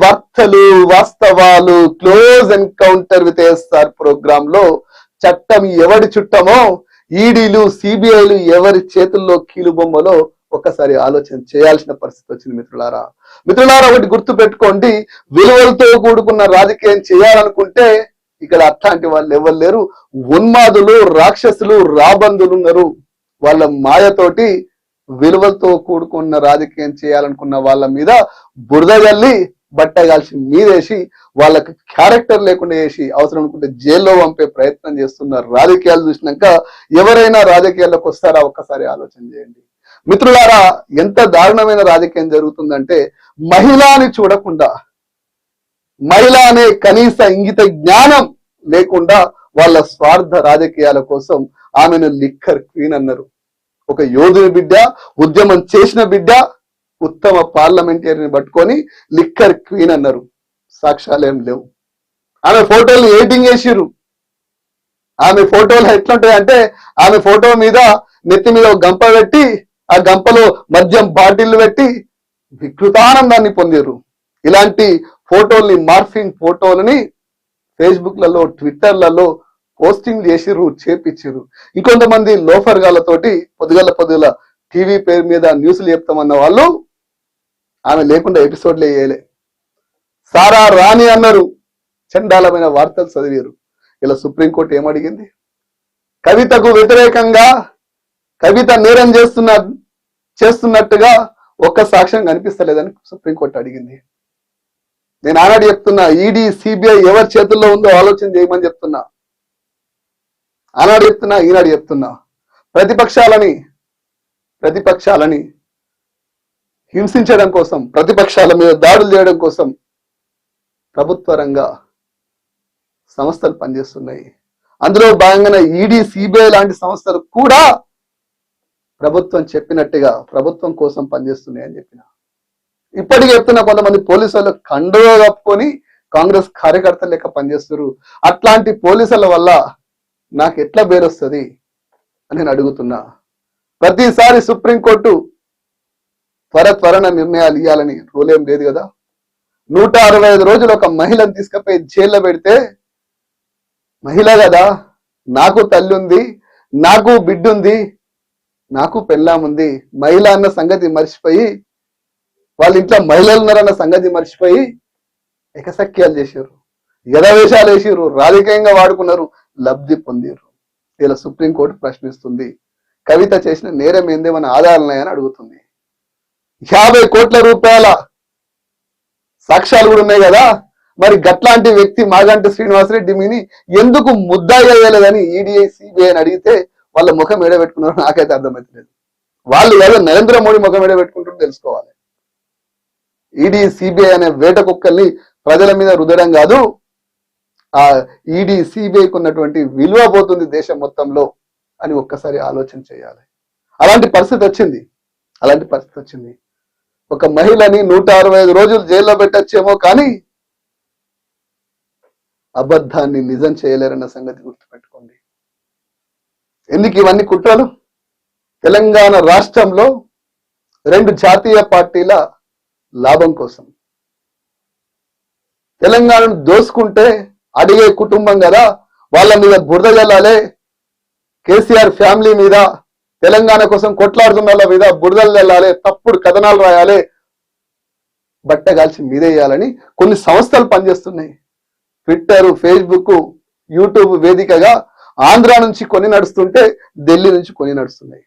వార్తలు వాస్తవాలు close encounter with SR ప్రోగ్రామ్లో చట్టం ఎవడి చుట్టమో ఈడీలు సిబిఐలు ఎవరి చేతుల్లో కీలుబొమ్మలో ఒక్కసారి ఆలోచన చేయాల్సిన పరిస్థితి వచ్చింది మిత్రులారా. మిత్రులారా ఒకటి గుర్తు పెట్టుకోండి విలువలతో కూడుకున్న రాజకీయం చేయాలనుకుంటే ఇక్కడ అట్లాంటి వాళ్ళు ఎవరు లేరు. ఉన్మాదులు రాక్షసులు రాబందులు ఉన్నారు. వాళ్ళ మాయతోటి విలువలతో కూడుకున్న రాజకీయం చేయాలనుకున్న వాళ్ళ మీద బురద జల్లి బట్ట కాల్చి మీదేసి వాళ్ళకి క్యారెక్టర్ లేకుండా చేసి అవసరం అనుకుంటే జైల్లో పంపే ప్రయత్నం చేస్తున్న రాజకీయాలు చూసినాక ఎవరైనా రాజకీయాల్లోకి వస్తారా? ఒక్కసారి ఆలోచన చేయండి. మిత్రులారా ఎంత దారుణమైన రాజకీయం జరుగుతుందంటే మహిళని చూడకుండా మహిళ అనే కనీస ఇంగిత జ్ఞానం లేకుండా వాళ్ళ స్వార్థ రాజకీయాల కోసం ఆమెను లిక్కర్ క్వీన్ అన్నారు. ఒక యోధుని బిడ్డ ఉద్యమం చేసిన బిడ్డ ఉత్తమ పార్లమెంటేరియన్ పట్టుకొని లిక్కర్ క్వీన్ అన్నారు. సాక్ష్యాలేం లేవు. ఆమె ఫోటోలు ఎడిటింగ్ చేసిరు ఆమె ఫోటోలు ఎట్లుంటాయి అంటే ఆమె ఫోటో మీద నెత్తి మీద ఒక గంప పెట్టి ఆ గంపలో మద్యం బాటిల్ పెట్టి వికృతానందాన్ని పొందారు ఇలాంటి ఫోటోల్ని మార్ఫింగ్ ఫోటోలని ఫేస్బుక్లలో ట్విట్టర్లలో పోస్టింగ్ చేసిర్రు చేపించిర్రు. ఇంకొంతమంది లోఫర్ గాలతోటి పొద్దుగల పొద్దుగల టీవీ పేరు మీద న్యూస్లు చెప్తామన్న వాళ్ళు ఆమె లేకుండా ఎపిసోడ్లే వేయలే. సారా రాణి అన్నారు. చండాలమైన వార్తలు చదివారు. ఇలా సుప్రీంకోర్టు ఏమడిగింది? కవితకు వ్యతిరేకంగా కవిత నేరం చేస్తున్న చేస్తున్నట్టుగా ఒక్క సాక్ష్యం కనిపిస్తలేదని సుప్రీంకోర్టు అడిగింది. నేను ఆనాడు చెప్తున్నా ఈడీ సిబిఐ ఎవరి చేతుల్లో ఉందో ఆలోచన చేయమని చెప్తున్నా. ఆనాడు చెప్తున్నా ఈనాడు చెప్తున్నా. ప్రతిపక్షాలని ప్రతిపక్షాలని హింసించడం కోసం ప్రతిపక్షాల మీద దాడులు చేయడం కోసం ప్రభుత్వ రంగ సంస్థలు పనిచేస్తున్నాయి. అందులో భాగంగానే ఈడీ సిబిఐ లాంటి సంస్థలు కూడా ప్రభుత్వం చెప్పినట్టుగా ప్రభుత్వం కోసం పనిచేస్తున్నాయి అని చెప్పిన. ఇప్పటికీ చెప్తున్న కొంతమంది పోలీసు వాళ్ళు కండుగా కప్పుకొని కాంగ్రెస్ కార్యకర్తలు లెక్క పనిచేస్తారు అట్లాంటి పోలీసుల వల్ల నాకు ఎట్లా పేరు వస్తుంది అని నేను అడుగుతున్నా. ప్రతిసారి సుప్రీంకోర్టు త్వర త్వరన నిర్ణయాలు ఇవ్వాలని రూల్ ఏం లేదు కదా. నూట అరవై ఐదు రోజులు ఒక మహిళను తీసుకుపోయి జైల్లో పెడితే మహిళ కదా నాకు తల్లి ఉంది నాకు బిడ్డ ఉంది నాకు పెళ్ళాం ఉంది మహిళ అన్న సంగతి మర్చిపోయి వాళ్ళ ఇంట్లో మహిళలు ఉన్నారన్న సంగతి మర్చిపోయి ఎకసక్యాలు చేశారు. ఎదవేషాలు వేసారు రాజకీయంగా వాడుకున్నారు లబ్ధి పొందారు ఇలా సుప్రీంకోర్టు ప్రశ్నిస్తుంది. కవిత చేసిన నేరం ఏందేమన్న ఆధారాలున్నాయని అడుగుతుంది. యాభై కోట్ల రూపాయల సాక్ష్యాలు కూడా ఉన్నాయి కదా. మరి గట్లాంటి వ్యక్తి మాగంటి శ్రీనివాసరెడ్డి మీని ఎందుకు ముద్దా వేయలేదని ఈడీఐ సిబిఐ అని అడిగితే వాళ్ళ ముఖం ఎడబెట్టుకున్నారు నాకైతే అర్థమవుతలేదు వాళ్ళు ఏదో నరేంద్ర మోడీ ముఖం ఎడబెట్టుకుంటారు తెలుసుకోవాలి. ఈడీ సిబిఐ అనే వేట కుక్కల్ని ప్రజల మీద రుదడం కాదు. ఆ ఈడీ సిబిఐకి ఉన్నటువంటి విలువ పోతుంది దేశం మొత్తంలో అని ఒక్కసారి ఆలోచన చేయాలి. అలాంటి పరిస్థితి వచ్చింది. అలాంటి పరిస్థితి వచ్చింది. ఒక మహిళని నూట అరవై ఐదు రోజులు జైల్లో పెట్టచ్చేమో కానీ అబద్ధాన్ని నిజం చేయలేరన్న సంగతి గుర్తుపెట్టుకోండి. ఎందుకు ఇవన్నీ కుట్రలు? తెలంగాణ రాష్ట్రంలో రెండు జాతీయ పార్టీల లాభం కోసం. తెలంగాణను దోసుకుంటే అడిగే కుటుంబం కదా వాళ్ళ మీద బురద జల్లాలే. కేసీఆర్ ఫ్యామిలీ మీద తెలంగాణ కోసం కొట్లాడుతున్న మీద బురదలు వెళ్ళాలి తప్పుడు కథనాలు రాయాలి. బట్ట కాల్చి మీదేయాలని కొన్ని సంస్థలు పనిచేస్తున్నాయి. ట్విట్టర్ ఫేస్బుక్ యూట్యూబ్ వేదికగా ఆంధ్ర నుంచి కొన్ని నడుస్తుంటే ఢిల్లీ నుంచి కొన్ని నడుస్తున్నాయి.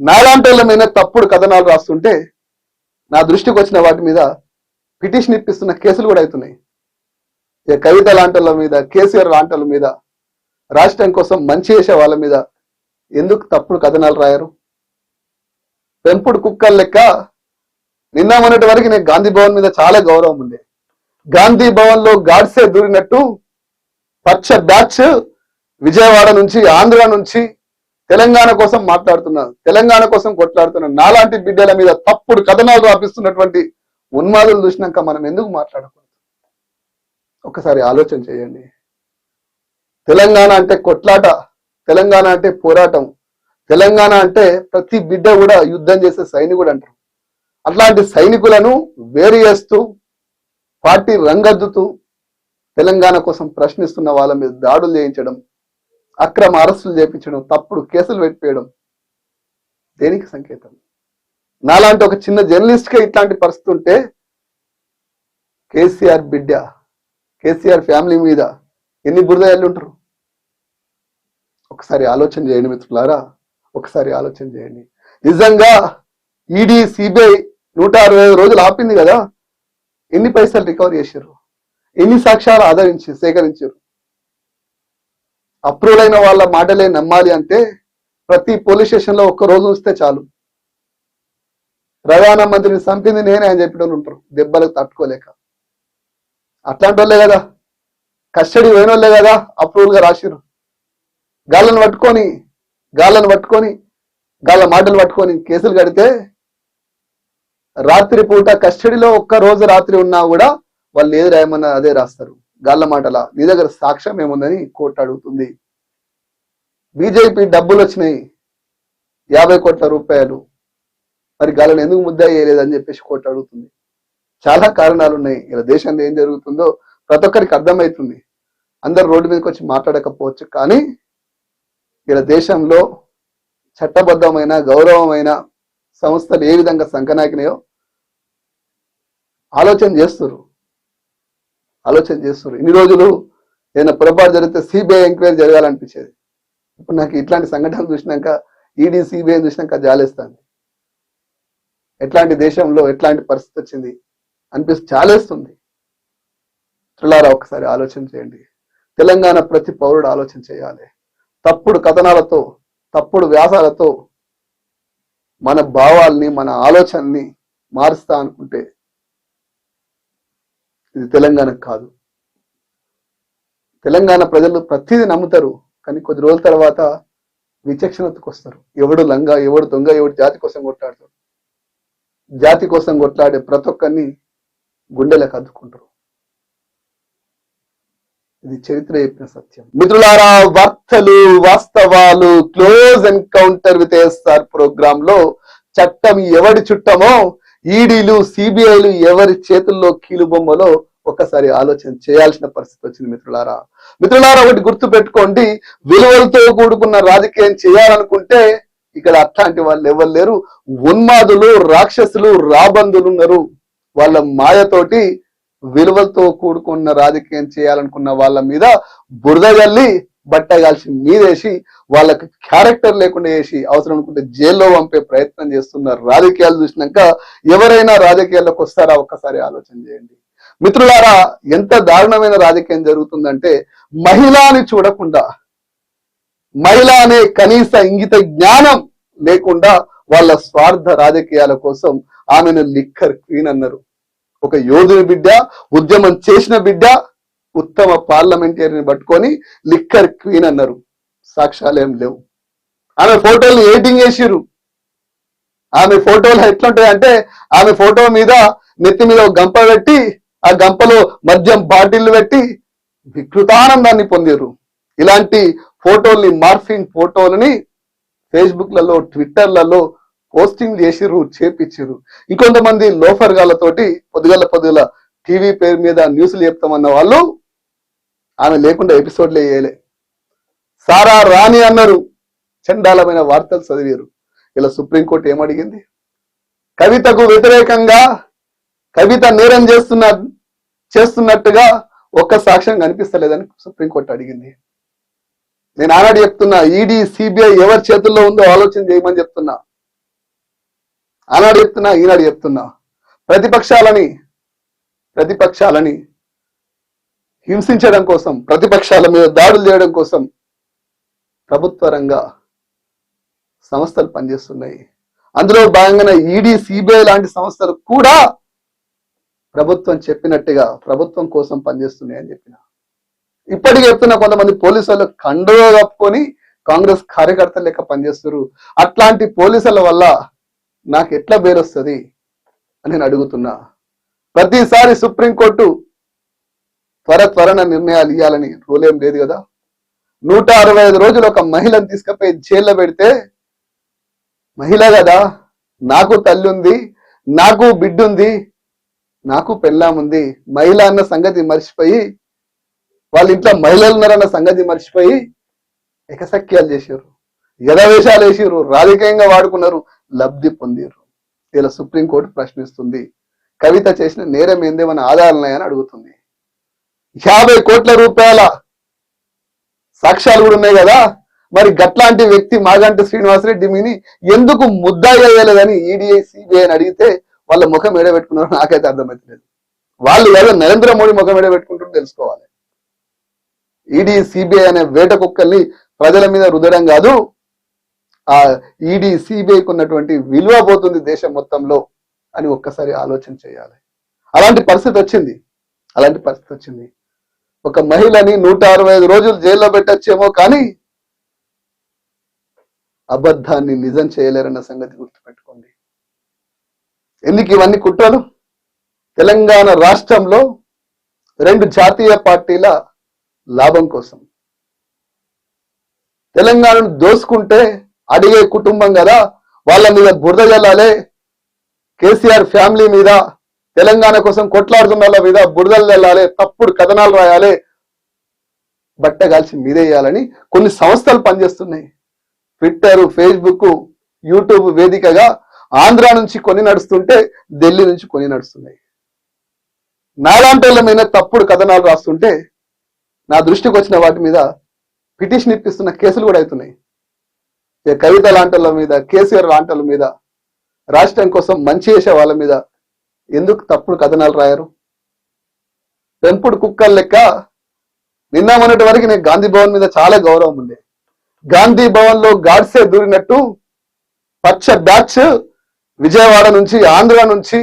నాలాంటి మీద తప్పుడు కథనాలు రాస్తుంటే నా దృష్టికి వచ్చిన వాటి మీద పిటిషన్ ఇప్పిస్తున్న కేసులు కూడా అవుతున్నాయి. ఇక కవిత లాంటి మీద కేసీఆర్ లాంటి మీద రాష్ట్రం కోసం మంచి చేసే వాళ్ళ మీద ఎందుకు తప్పుడు కథనాలు రాయరు? పెంపుడు కుక్కల లెక్క నిన్న మొన్నటి వరకు నేను గాంధీ భవన్ మీద చాలా గౌరవం ఉంది గాంధీ భవన్లో గాడ్సే దూరినట్టు పచ్చ బ్యాచ్ విజయవాడ నుంచి ఆంధ్ర నుంచి తెలంగాణ కోసం మాట్లాడుతున్నా తెలంగాణ కోసం కొట్లాడుతున్నా నాలాంటి బిడ్డల మీద తప్పుడు కథనాలు రాపిస్తున్నటువంటి ఉన్మాదులు చూసినాక మనం ఎందుకు మాట్లాడకూడదు? ఒకసారి ఆలోచన చేయండి. తెలంగాణ అంటే కొట్లాట. తెలంగాణ అంటే పోరాటం. తెలంగాణ అంటే ప్రతి బిడ్డ కూడా యుద్ధం చేసే సైనికుడు అంటారు. అట్లాంటి సైనికులను వేరు చేస్తూ పార్టీ రంగద్దుతూ తెలంగాణ కోసం ప్రశ్నిస్తున్న వాళ్ళ మీద దాడులు చేయించడం అక్రమ అరెస్టులు చేయించడం తప్పుడు కేసులు పెట్టిపోయడం దేనికి సంకేతం? నాలాంటి ఒక చిన్న జర్నలిస్ట్కే ఇట్లాంటి పరిస్థితి ఉంటే కేసీఆర్ బిడ్డ కేసీఆర్ ఫ్యామిలీ మీద ఎన్ని బురద ఉంటారు? ఒకసారి ఆలోచన చేయండి మిత్రులారా ఒకసారి ఆలోచన చేయండి. నిజంగా ఈడీ సిబిఐ నూట అరవై ఐదు రోజులు ఆపింది కదా? ఎన్ని పైసలు రికవర్ చేశారు ఎన్ని సాక్ష్యాలు ఆదరించి సేకరించారు అప్రూవ్ అయిన వాళ్ళ మాటలే నమ్మాలి అంటే ప్రతి పోలీస్ స్టేషన్లో ఒక్క రోజు ఉంచితే చాలు. ప్రధాన మంత్రిని చంపింది నేనే అని చెప్పిన ఉంటారు. దెబ్బలకు తట్టుకోలేక. అట్లాంటి వాళ్ళే కదా. కస్టడీ పోయిన వాళ్ళే కదా అప్రూవల్గా రాసిరు గాళ్ళను పట్టుకొని గాళ్ళను పట్టుకొని గాళ్ళ మాటలు పట్టుకొని కేసులు కడితే రాత్రి పూట కస్టడీలో ఒక్క రోజు రాత్రి ఉన్నా కూడా వాళ్ళు ఏది రాయమన్నా అదే రాస్తారు. గాళ్ళ మాటల. నీ దగ్గర సాక్ష్యం ఏముందని కోర్టు అడుగుతుంది. బీజేపీ డబ్బులు వచ్చినాయి. యాభై కోట్ల రూపాయలు. మరి గాళ్ళని ఎందుకు ముద్ద వేయలేదని చెప్పేసి కోర్టు అడుగుతుంది. చాలా కారణాలు ఉన్నాయి ఇలా దేశంలో ఏం జరుగుతుందో ప్రతి ఒక్కరికి అర్థమవుతుంది. అందరు రోడ్డు మీదకి వచ్చి మాట్లాడకపోవచ్చు కానీ ఇలా దేశంలో చట్టబద్ధమైన గౌరవమైన సంస్థలు ఏ విధంగా సంకనాకినాయో ఆలోచన చేస్తున్నారు ఆలోచన చేస్తున్నారు ఇన్ని రోజులు ఏదైనా పొరపాటు జరిగితే సిబిఐ ఎంక్వైరీ జరగాలనిపించేది. ఇప్పుడు నాకు ఇట్లాంటి సంఘటనలు చూసినాక ఈడీ సిబిఐ చూసినాక జాలేస్తుంది. ఎట్లాంటి దేశంలో ఎట్లాంటి పరిస్థితి వచ్చింది అనిపిస్తు చాలేస్తుంది త్రిలారా ఒకసారి ఆలోచన చేయండి. తెలంగాణ ప్రతి పౌరుడు ఆలోచన చేయాలి. తప్పుడు కథనాలతో తప్పుడు వ్యాసాలతో మన భావాల్ని మన ఆలోచనని మారుస్తా అనుకుంటే ఇది తెలంగాణ కాదు. తెలంగాణ ప్రజలు ప్రతిదీ నమ్ముతారు కానీ కొద్ది రోజుల తర్వాత విచక్షణతకు వస్తారు. ఎవడు లంగా ఎవడు దొంగ ఎవడు జాతి కోసం కొట్లాడతాడు. జాతి కోసం కొట్లాడే ప్రతి ఒక్కరిని గుండెలకు అద్దుకుంటారు. ఇది చరిత్ర చెప్పిన సత్యం. మిత్రులారా వార్తలు వాస్తవాలు క్లోజ్ ఎన్కౌంటర్ విత్ ఎస్ఆర్ ప్రోగ్రామ్లో చట్టం ఎవడి చుట్టమో ఈడీలు సిబిఐలు ఎవరి చేతుల్లో కీలుబొమ్మలో ఒక్కసారి ఆలోచన చేయాల్సిన పరిస్థితి వచ్చింది మిత్రులారా. మిత్రులారా ఒకటి గుర్తు పెట్టుకోండి విలువలతో కూడుకున్న రాజకీయం చేయాలనుకుంటే ఇక్కడ అట్లాంటి వాళ్ళు ఎవరు లేరు. ఉన్మాదులు రాక్షసులు రాబందులు ఉన్నారు. వాళ్ళ మాయతోటి విలువలతో కూడుకున్న రాజకీయం చేయాలనుకున్న వాళ్ళ మీద బురద జల్లి బట్ట కాల్చి మీదేసి వాళ్ళకి క్యారెక్టర్ లేకుండా వేసి అవసరం అనుకుంటే జైల్లో పంపే ప్రయత్నం చేస్తున్న రాజకీయాలు చూసినాక ఎవరైనా రాజకీయాల్లోకి వస్తారా? ఒక్కసారి ఆలోచన చేయండి. మిత్రులారా ఎంత దారుణమైన రాజకీయం జరుగుతుందంటే మహిళని చూడకుండా మహిళ అనే కనీస ఇంగిత జ్ఞానం లేకుండా వాళ్ళ స్వార్థ రాజకీయాల కోసం ఆమెను లిక్కర్ క్వీన్ అన్నారు. ఒక యోధుని బిడ్డ ఉద్యమం చేసిన బిడ్డ ఉత్తమ పార్లమెంటరీని పట్టుకొని లిక్కర్ క్వీన్ అన్నారు. సాక్ష్యాలు ఏం లేవు. ఆమె ఫోటోలు ఎడిటింగ్ చేసిరు ఆమె ఫోటోలు ఎట్లుంటాయి అంటే ఆమె ఫోటో మీద నెత్తి మీద ఒక గంప పెట్టి ఆ గంపలో మద్యం బాటిల్ పెట్టి వికృతానందాన్ని పొందారు ఇలాంటి ఫోటోల్ని మార్ఫింగ్ ఫోటోలని ఫేస్బుక్లలో ట్విట్టర్లలో పోస్టింగ్ చేసిర్రు చేపించిర్రు ఇంకొంతమంది లోఫర్ పొద్దుగల పొద్దుగల టీవీ పేరు మీద న్యూస్లు చెప్తామన్న వాళ్ళు ఆమె లేకుండా ఎపిసోడ్లే వేయలే సారా రాణి అన్నారు. చండాలమైన వార్తలు చదివారు. ఇలా సుప్రీంకోర్టు ఏమడిగింది? కవితకు వ్యతిరేకంగా కవిత నేరం చేస్తున్న చేస్తున్నట్టుగా ఒక్క సాక్ష్యం కనిపిస్తలేదని సుప్రీంకోర్టు అడిగింది. నేను ఆనాడు చెప్తున్నా ఈడీ సిబిఐ ఎవరి చేతుల్లో ఉందో ఆలోచన చేయమని చెప్తున్నా. ఆనాడు చెప్తున్నా ఈనాడు చెప్తున్నా. ప్రతిపక్షాలని ప్రతిపక్షాలని హింసించడం కోసం ప్రతిపక్షాల మీద దాడులు చేయడం కోసం ప్రభుత్వ రంగ సంస్థలు పనిచేస్తున్నాయి. అందులో భాగంగానే ఈడీ సిబిఐ లాంటి సంస్థలు కూడా ప్రభుత్వం చెప్పినట్టుగా ప్రభుత్వం కోసం పనిచేస్తున్నాయి అని చెప్పిన. ఇప్పటికీ చెప్తున్న కొంతమంది పోలీసు వాళ్ళు కప్పుకొని కాంగ్రెస్ కార్యకర్తలు లెక్క పనిచేస్తారు అట్లాంటి పోలీసుల వల్ల నాకు ఎట్లా పేరొస్తుంది అని నేను అడుగుతున్నా. ప్రతిసారి సుప్రీంకోర్టు త్వర త్వరన నిర్ణయాలు ఇవ్వాలని రూల్ ఏం లేదు కదా. నూట అరవై ఐదు రోజులు ఒక మహిళను తీసుకుపోయి జైల్లో పెడితే మహిళ కదా నాకు తల్లి ఉంది నాకు బిడ్డ ఉంది నాకు పెళ్ళాముంది మహిళ అన్న సంగతి మర్చిపోయి వాళ్ళ ఇంట్లో మహిళలు ఉన్నారన్న సంగతి మర్చిపోయి ఎకసక్యాలు చేశారు. ఎదవేషాలు వేసారు రాజకీయంగా వాడుకున్నారు. లబ్ధి పొందిర్రు. ఇలా సుప్రీంకోర్టు ప్రశ్నిస్తుంది కవిత చేసిన నేరం ఏందేమన్న ఆధారాలున్నాయని అడుగుతుంది. యాభై కోట్ల రూపాయల సాక్ష్యాలు కూడా ఉన్నాయి కదా మరి గట్లాంటి వ్యక్తి మాగంటి శ్రీనివాసరెడ్డి మీని ఎందుకు ముద్దా వేయలేదని ఈడీఐ సిబిఐ అని అడిగితే వాళ్ళ ముఖం ఏడబెట్టుకున్నారో నాకైతే అర్థమవుతలేదు వాళ్ళు ఏదో నరేంద్ర మోడీ ముఖం ఏడబెట్టుకుంటారో తెలుసుకోవాలి. ఈడీ సిబిఐ అనే వేట కుక్కల్ని ప్రజల మీద రుదడం కాదు ఆ ఈడీ సిబిఐకి ఉన్నటువంటి విలువ పోతుంది దేశం మొత్తంలో అని ఒక్కసారి ఆలోచన చేయాలి. అలాంటి పరిస్థితి వచ్చింది. అలాంటి పరిస్థితి వచ్చింది. ఒక మహిళని నూట అరవై ఐదు రోజులు జైల్లో పెట్టచ్చేమో కానీ అబద్ధాన్ని నిజం చేయలేరన్న సంగతి గుర్తుపెట్టుకోండి. ఎందుకు ఇవన్నీ కుట్రలు? తెలంగాణ రాష్ట్రంలో రెండు జాతీయ పార్టీల లాభం కోసం. తెలంగాణను దోసుకుంటే అడిగే కుటుంబం కదా వాళ్ళ మీద బురద జల్లాలే. కేసీఆర్ ఫ్యామిలీ మీద తెలంగాణ కోసం కొట్లాడుతున్న వాళ్ళ మీద బురదలు జల్లాలి తప్పుడు కథనాలు రాయాలి. బట్ట కాల్చి మీదేయాలని కొన్ని సంస్థలు పనిచేస్తున్నాయి. ట్విట్టర్ ఫేస్బుక్ యూట్యూబ్ వేదికగా ఆంధ్ర నుంచి కొని నడుస్తుంటే ఢిల్లీ నుంచి కొని నడుస్తున్నాయి. నాలాంటి మీద తప్పుడు కథనాలు రాస్తుంటే నా దృష్టికి వచ్చిన వాటి మీద పిటిషన్ ఇప్పిస్తున్న కేసులు కూడా అవుతున్నాయి. కవిత లాంటల మీద కేసీఆర్ లాంటల మీద రాష్ట్రం కోసం మంచి చేసే వాళ్ళ మీద ఎందుకు తప్పుడు కథనాలు రాయరు? పెంపుడు కుక్కల లెక్క నిన్న మొన్నటి వరకు నేను గాంధీ భవన్ మీద చాలా గౌరవం ఉండే. గాంధీ భవన్లో గాడ్సే దూరినట్టు పచ్చ బ్యాచ్ విజయవాడ నుంచి ఆంధ్ర నుంచి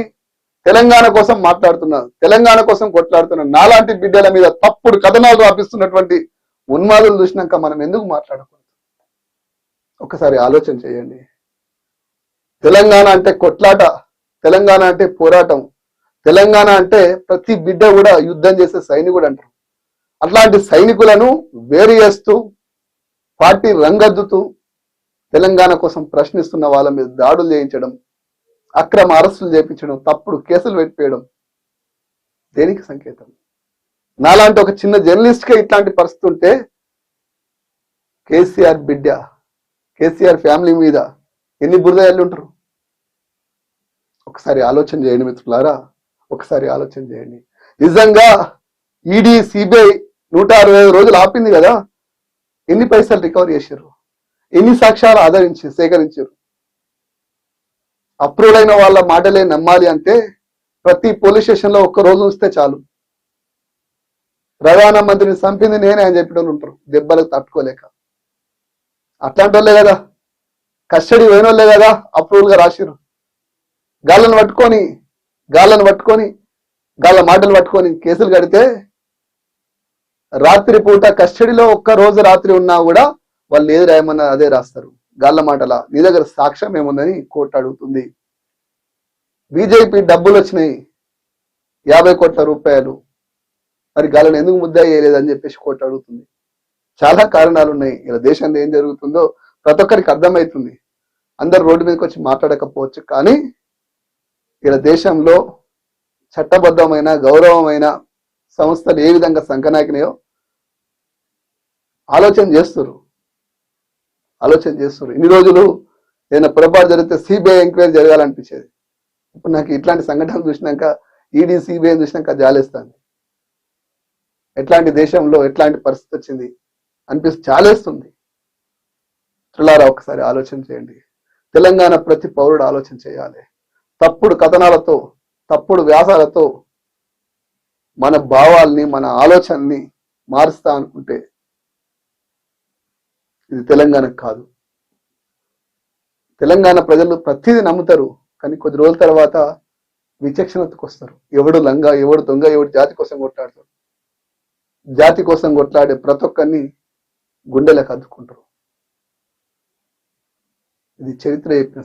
తెలంగాణ కోసం మాట్లాడుతున్నా తెలంగాణ కోసం కొట్లాడుతున్నా నాలాంటి బిడ్డల మీద తప్పుడు కథనాలు రాపిస్తున్నటువంటి ఉన్మాదులు చూసినాక మనం ఎందుకు మాట్లాడకూడదు? ఒకసారి ఆలోచన చేయండి. తెలంగాణ అంటే కొట్లాట తెలంగాణ అంటే పోరాటం తెలంగాణ అంటే ప్రతి బిడ్డ కూడా యుద్ధం చేసే సైనికుడు అంటారు. అట్లాంటి సైనికులను వేరు చేస్తూ పార్టీ రంగద్దుతూ తెలంగాణ కోసం ప్రశ్నిస్తున్న వాళ్ళ మీద దాడులు చేయించడం అక్రమ అరెస్టులు చేయించడం తప్పుడు కేసులు పెట్టిపోయడం దేనికి సంకేతం? నాలాంటి ఒక చిన్న జర్నలిస్ట్కే ఇట్లాంటి పరిస్థితి ఉంటే కేసీఆర్ బిడ్డ కేసీఆర్ ఫ్యామిలీ మీద ఎన్ని బురదయాలు ఉంటారు? ఒకసారి ఆలోచన చేయండి మిత్రులారా ఒకసారి ఆలోచన చేయండి. నిజంగా ఈడీ సిబిఐ నూట అరవై ఐదు రోజులు ఆపింది కదా ఎన్ని పైసలు రికవర్ చేశారు? ఎన్ని సాక్ష్యాలు ఆదరించి సేకరించారు? అప్రూవ్ అయిన వాళ్ళ మాటలే నమ్మాలి అంటే ప్రతి పోలీస్ స్టేషన్లో ఒక్క రోజు ఉంచితే చాలు. ప్రధానమంత్రిని చంపింది నేనే అని చెప్పిన ఉంటారు దెబ్బలకు తట్టుకోలేక. అట్లాంటి వాళ్ళే కదా. కస్టడీ పోయిన వాళ్ళే కదా అప్రూవల్గా రాసిరు గాళ్ళను పట్టుకొని గాళ్ళను పట్టుకొని గాళ్ళ మాటలు పట్టుకొని కేసులు కడితే రాత్రి పూట కస్టడీలో ఒక్క రోజు రాత్రి ఉన్నా కూడా వాళ్ళు ఏది రాయమన్నా అదే రాస్తారు. గాళ్ళ మాటల నీ దగ్గర సాక్ష్యం ఏముందని కోర్టు అడుగుతుంది. బీజేపీ డబ్బులు వచ్చినాయి. యాభై కోట్ల రూపాయలు. మరి గాలను ఎందుకు ముద్ద చేయలేదని చెప్పేసి కోర్టు అడుగుతుంది. చాలా కారణాలు ఉన్నాయి ఇలా దేశంలో ఏం జరుగుతుందో ప్రతి ఒక్కరికి అర్థమవుతుంది. అందరు రోడ్డు మీదకి వచ్చి మాట్లాడకపోవచ్చు కానీ ఇలా దేశంలో చట్టబద్ధమైన గౌరవమైన సంస్థలు ఏ విధంగా సంకనాకినాయో ఆలోచన చేస్తారు ఆలోచన చేస్తారు ఇన్ని రోజులు ఏదైనా పొరపాటు జరిగితే సిబిఐ ఎంక్వైరీ జరగాలనిపించేది. ఇప్పుడు నాకు ఇట్లాంటి సంఘటనలు చూసినాక ఈడీ సిబిఐ చూసినాక జాలేస్తాను ఎట్లాంటి దేశంలో ఎట్లాంటి పరిస్థితి వచ్చింది? అనిపిస్తే చాలేస్తుంది. త్రిలారా ఒకసారి ఆలోచన చేయండి. తెలంగాణ ప్రతి పౌరుడు ఆలోచన చేయాలి. తప్పుడు కథనాలతో తప్పుడు వ్యాసాలతో మన భావాల్ని మన ఆలోచనని మారుస్తా అనుకుంటే ఇది తెలంగాణకు కాదు. తెలంగాణ ప్రజలు ప్రతిదీ నమ్ముతారు కానీ కొద్ది రోజుల తర్వాత విచక్షణతకు వస్తారు. ఎవడు లంగా ఎవడు దొంగ ఎవడు జాతి కోసం కొట్లాడతాడు. జాతి కోసం కొట్లాడే ప్రతి ఒక్కరిని గుండెలకు అద్దుకుంటారు. ఇది చరిత్ర చెప్పిన